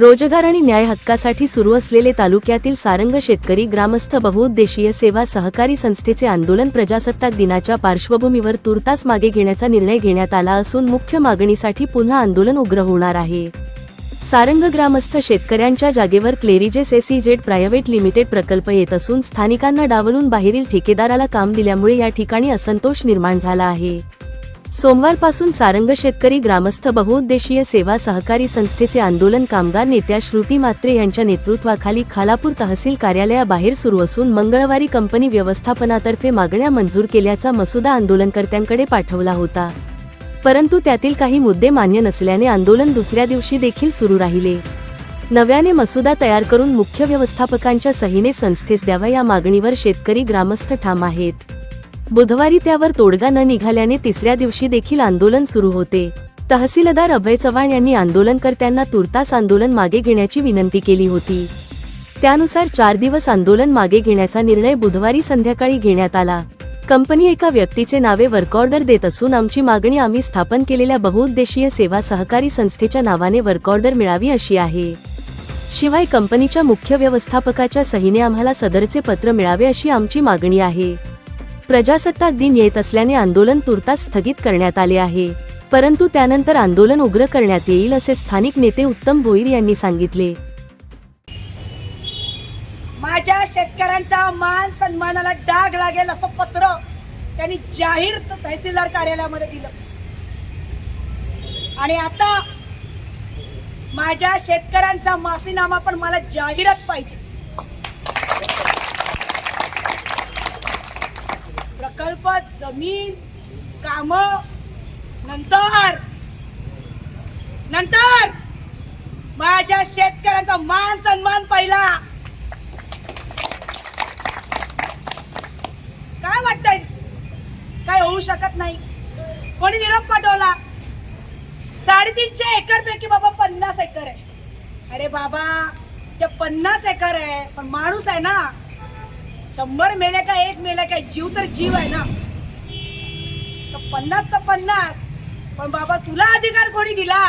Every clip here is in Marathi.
रोजगार आणि न्याय हक्कासाठी सुरू असलेले तालुक्यातील सारंग शेतकरी ग्रामस्थ बहुउद्देशीय सेवा सहकारी संस्थेचे आंदोलन प्रजासत्ताक दिनाच्या पार्श्वभूमीवर तुर्तास मागे घेण्याचा निर्णय घेण्यात आला असून मुख्य मागणीसाठी पुन्हा आंदोलन उग्र होणार आहे. सारंग ग्रामस्थ शेतकऱ्यांच्या जागेवर क्लेरिजेस एसीजेड प्रायव्हेट लिमिटेड प्रकल्प येत असून स्थानिकांना डावलून बाहेरील ठेकेदाराला काम दिल्यामुळे या ठिकाणी असंतोष निर्माण झाला आहे. सोमवारपासून सारंग शेतकरी ग्रामस्थ बहुउद्देशीय सेवा सहकारी संस्थेचे आंदोलन कामगार नेत्या श्रुती मात्रे यांच्या नेतृत्वाखाली खालापूर तहसील कार्यालयाबाहेर सुरू असून मंगळवारी कंपनी व्यवस्थापनातर्फे मागण्या मंजूर केल्याचा मसुदा आंदोलनकर्त्यांकडे पाठवला होता. परंतु त्यातील काही मुद्दे मान्य नसल्याने आंदोलन दुसऱ्या दिवशी देखील सुरू राहिले. नव्याने मसुदा तयार करून मुख्य व्यवस्थापकांच्या सहीने संस्थेस द्यावा या मागणीवर शेतकरी ग्रामस्थ ठाम आहेत. बुधवारी त्यावर तोडगा न निघाल्याने तिसऱ्या दिवशी देखील आंदोलन सुरू होते. तहसीलदार अभय चव्हाण यांनी आंदोलनकर्त्यांना तुर्तास आंदोलन मागे घेण्याची विनंती केली होती. त्यानुसार चार दिवस आंदोलन मागे घेण्याचा निर्णय बुधवारी संध्याकाळी घेण्यात आला. कंपनी एका व्यक्तीचे नावे वर्कऑर्डर देत असून आमची मागणी आम्ही स्थापन केलेल्या बहुउद्देशीय सेवा सहकारी संस्थेच्या नावाने वर्कऑर्डर मिळावी अशी आहे. शिवाय कंपनीच्या मुख्य व्यवस्थापकाच्या सहीने आम्हाला सदरचे पत्र मिळावे अशी आमची मागणी आहे. प्रजासत्ताक दिन येत असल्याने आंदोलन तुर्तास स्थगित करण्यात आले आहे. परंतु त्यानंतर आंदोलन उग्र करण्यात येईल असे स्थानिक नेते उत्तम भोईर यांनी सांगितले. माझ्या शेतकऱ्यांचा मान सन्मानाला डाग लागेल असं पत्र त्यांनी जाहीर तहसीलदार कार्यालयामध्ये दिलं. आणि आता माझ्या शेतकऱ्यांचा माफीनामा पण मला जाहीरच पाहिजे. प्रकल्प जमीन काम नंतर नंतर माझ्या शेतकऱ्यांचा मान सन्मान पहिला. काय वाटतंय? काय होऊ शकत नाही. कोणी निरोप पाठवला? साडेतीनशे एकर पैकी बाबा पन्नास एकर आहे. अरे बाबा ते पन्नास एकर आहे पण माणूस आहे ना. शंभर मेले का एक मेले काय जीव तर जीव आहे ना. तर पन्नास तर पन्नास पण बाबा तुला अधिकार कोणी दिला?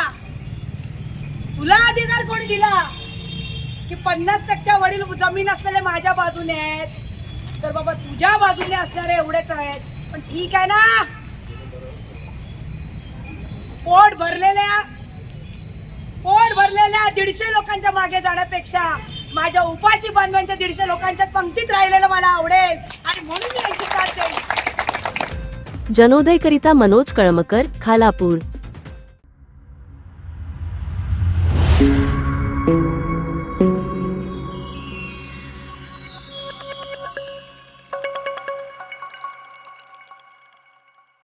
तुला अधिकार कोणी दिला? की पन्नास टक्क्या वडील जमीन असलेले माझ्या बाजूने आहेत. तर बाबा तुझ्या बाजूने असणारे एवढेच आहेत. पण ठीक आहे ना? पोट भरलेल्या पोट भरलेल्या दीडशे लोकांच्या मागे जाण्यापेक्षा माझ्या उपाशी बांधवांच्या दीडशे लोकांच्या पंक्तीत राहिलेलं मला आवडेल. आणि म्हणून मी यांची साथ देईन जनोदयकरिता मनोज कळमकर खालापूर.